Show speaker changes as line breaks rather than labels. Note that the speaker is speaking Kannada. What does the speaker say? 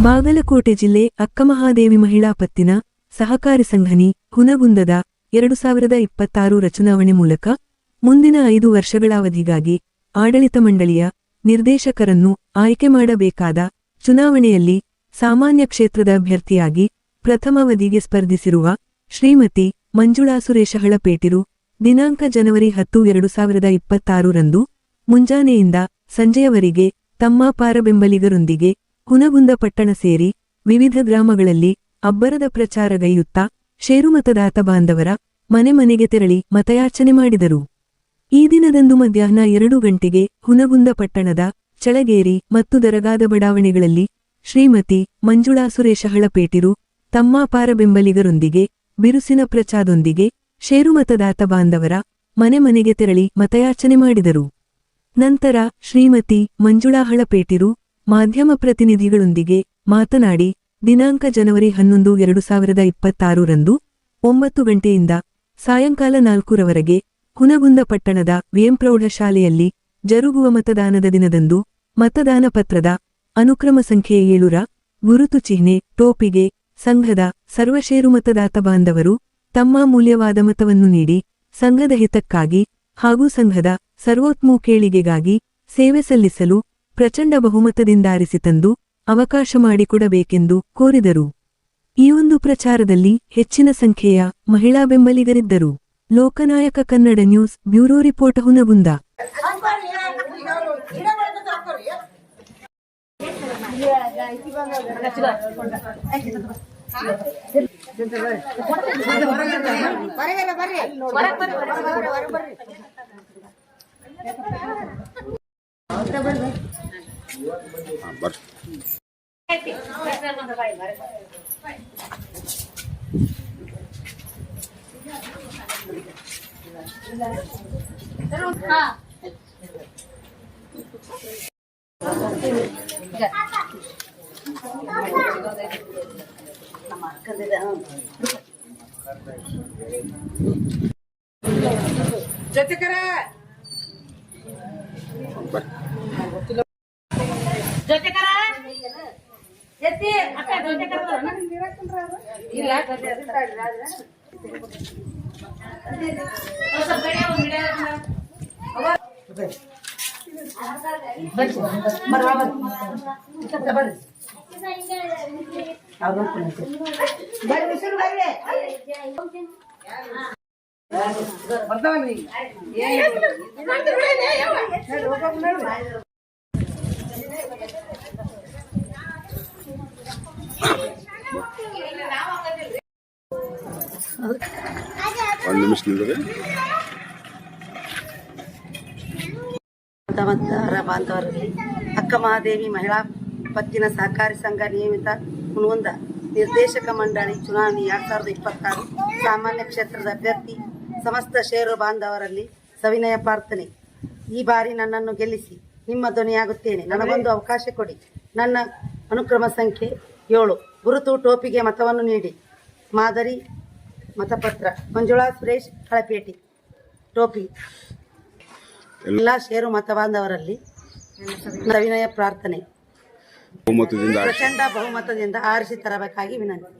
ಬಾಗಲಕೋಟೆ ಜಿಲ್ಲೆ ಅಕ್ಕಮಹಾದೇವಿ ಮಹಿಳಾ ಪತ್ತಿನ ಸಹಕಾರಿ ಸಂಘನಿ ಹುನಗುಂದದ ಎರಡು ಸಾವಿರದ ಇಪ್ಪತ್ತಾರು ಚುನಾವಣೆ ಮೂಲಕ ಮುಂದಿನ ಐದು ವರ್ಷಗಳ ಅವಧಿಗಾಗಿ ಆಡಳಿತ ಮಂಡಳಿಯ ನಿರ್ದೇಶಕರನ್ನು ಆಯ್ಕೆ ಮಾಡಬೇಕಾದ ಚುನಾವಣೆಯಲ್ಲಿ ಸಾಮಾನ್ಯ ಕ್ಷೇತ್ರದ ಅಭ್ಯರ್ಥಿಯಾಗಿ ಪ್ರಥಮಾವಧಿಗೆ ಸ್ಪರ್ಧಿಸಿರುವ ಶ್ರೀಮತಿ ಮಂಜುಳಾ ಸುರೇಶ ಹಳಪೇಟಿರು ದಿನಾಂಕ ಜನವರಿ ಹತ್ತು ಎರಡು ಸಾವಿರದ ಇಪ್ಪತ್ತಾರರಂದು ಮುಂಜಾನೆಯಿಂದ ಸಂಜೆಯವರೆಗೆ ತಮ್ಮ ಪಾರ ಬೆಂಬಲಿಗರೊಂದಿಗೆ ಹುನಗುಂದ ಪಟ್ಟಣ ಸೇರಿ ವಿವಿಧ ಗ್ರಾಮಗಳಲ್ಲಿ ಅಬ್ಬರದ ಪ್ರಚಾರಗೈಯುತ್ತಾ ಷೇರುಮತದಾತ ಬಾಂಧವರ ಮನೆ ಮನೆಗೆ ತೆರಳಿ ಮತಯಾಚನೆ ಮಾಡಿದರು. ಈ ದಿನದಂದು ಮಧ್ಯಾಹ್ನ ಎರಡು ಗಂಟೆಗೆ ಹುನಗುಂದ ಪಟ್ಟಣದ ಚಳಗೇರಿ ಮತ್ತು ದರಗಾದ ಬಡಾವಣೆಗಳಲ್ಲಿ ಶ್ರೀಮತಿ ಮಂಜುಳಾ ಸುರೇಶ ಹಳಪೇಟಿರು ತಮ್ಮ ಪಾರ ಬೆಂಬಲಿಗರೊಂದಿಗೆ ಬಿರುಸಿನ ಪ್ರಚಾರದೊಂದಿಗೆ ಷೇರುಮತದಾತ ಬಾಂಧವರ ಮನೆ ಮನೆಗೆ ತೆರಳಿ ಮತಯಾಚನೆ ಮಾಡಿದರು. ನಂತರ ಶ್ರೀಮತಿ ಮಂಜುಳಾ ಹಳಪೇಟಿರು ಮಾಧ್ಯಮ ಪ್ರತಿನಿಧಿಗಳೊಂದಿಗೆ ಮಾತನಾಡಿ, ದಿನಾಂಕ ಜನವರಿ ಹನ್ನೊಂದು, ಎರಡು ಸಾವಿರದ ಇಪ್ಪತ್ತಾರರಂದು ಒಂಬತ್ತು ಗಂಟೆಯಿಂದ ಸಾಯಂಕಾಲ ನಾಲ್ಕರವರೆಗೆ ಹುನಗುಂದ ಪಟ್ಟಣದ ವಿಎಂ ಪ್ರೌಢಶಾಲೆಯಲ್ಲಿ ಜರುಗುವ ಮತದಾನದ ದಿನದಂದು ಮತದಾನ ಪತ್ರದ ಅನುಕ್ರಮ ಸಂಖ್ಯೆ ಏಳುರ ಗುರುತು ಚಿಹ್ನೆ, ಟೋಪಿಗೆ, ಸಂಘದ ಸರ್ವಶೇರು ಮತದಾತ ಬಾಂಧವರು ತಮ್ಮ ಮೂಲ್ಯವಾದ ಮತವನ್ನು ನೀಡಿ ಸಂಘದ ಹಿತಕ್ಕಾಗಿ ಹಾಗೂ ಸಂಘದ ಸರ್ವೋತ್ಮೂಕೇಳಿಗೆಗಾಗಿ ಸೇವೆ ಸಲ್ಲಿಸಲು ಪ್ರಚಂಡ ಬಹುಮತದಿಂದ ಆರಿಸಿ ತಂದು ಅವಕಾಶ ಮಾಡಿಕೊಡಬೇಕೆಂದು ಕೋರಿದರು. ಈ ಒಂದು ಪ್ರಚಾರದಲ್ಲಿ ಹೆಚ್ಚಿನ ಸಂಖ್ಯೆಯ ಮಹಿಳಾ ಬೆಂಬಲಿಗರಿದ್ದರು. Loknayak Kannada news bureau report Hungund.
ಬರ್ರಿ. ಬರ್ರಿ
కట్టి అక్కడ ఇలా మరి రావాలి అర్థమైంది
ಒಂದು ನಿಮಿಷ ನಿಂದ್ರಿ
ಮತದಾರ ಬಾಂಧವರಲ್ಲಿ ಅಕ್ಕ ಮಹಾದೇವಿ ಮಹಿಳಾ ಪತ್ತಿನ ಸಹಕಾರಿ ಸಂಘ ನಿಯಮಿತ ಹುಣಗುಂದ ನಿರ್ದೇಶಕ ಮಂಡಳಿ ಚುನಾವಣೆ ಎರಡ್ ಸಾವಿರದ ಇಪ್ಪತ್ತಾರು ಸಾಮಾನ್ಯ ಕ್ಷೇತ್ರದ ಅಭ್ಯರ್ಥಿ, ಸಮಸ್ತ ಷೇರು ಬಾಂಧವರಲ್ಲಿ ಸವಿನಯ ಪ್ರಾರ್ಥನೆ. ಈ ಬಾರಿ ನನ್ನನ್ನು ಗೆಲ್ಲಿಸಿ ನಿಮ್ಮ ಧ್ವನಿಯಾಗುತ್ತೇನೆ. ನನಗೊಂದು ಅವಕಾಶ ಕೊಡಿ. ನನ್ನ ಅನುಕ್ರಮ ಸಂಖ್ಯೆ ಏಳು. ಗುರುತು ಟೋಪಿಗೆ ಮತವನ್ನು ನೀಡಿ. ಮಾದರಿ ಮತಪತ್ರ ಮಂಜುಳಾ ಸುರೇಶ್ ಹಳಪೇಟಿ ಟೋಪಿ. ಎಲ್ಲ ಷೇರು ಮತ ಬಾಂಧವರಲ್ಲಿ ಸವಿನಯ ಪ್ರಾರ್ಥನೆ.
ಬಹುಮತದಿಂದ
ಪ್ರಚಂಡ ಬಹುಮತದಿಂದ ಆರಿಸಿ ತರಬೇಕಾಗಿ ವಿನಂತಿ.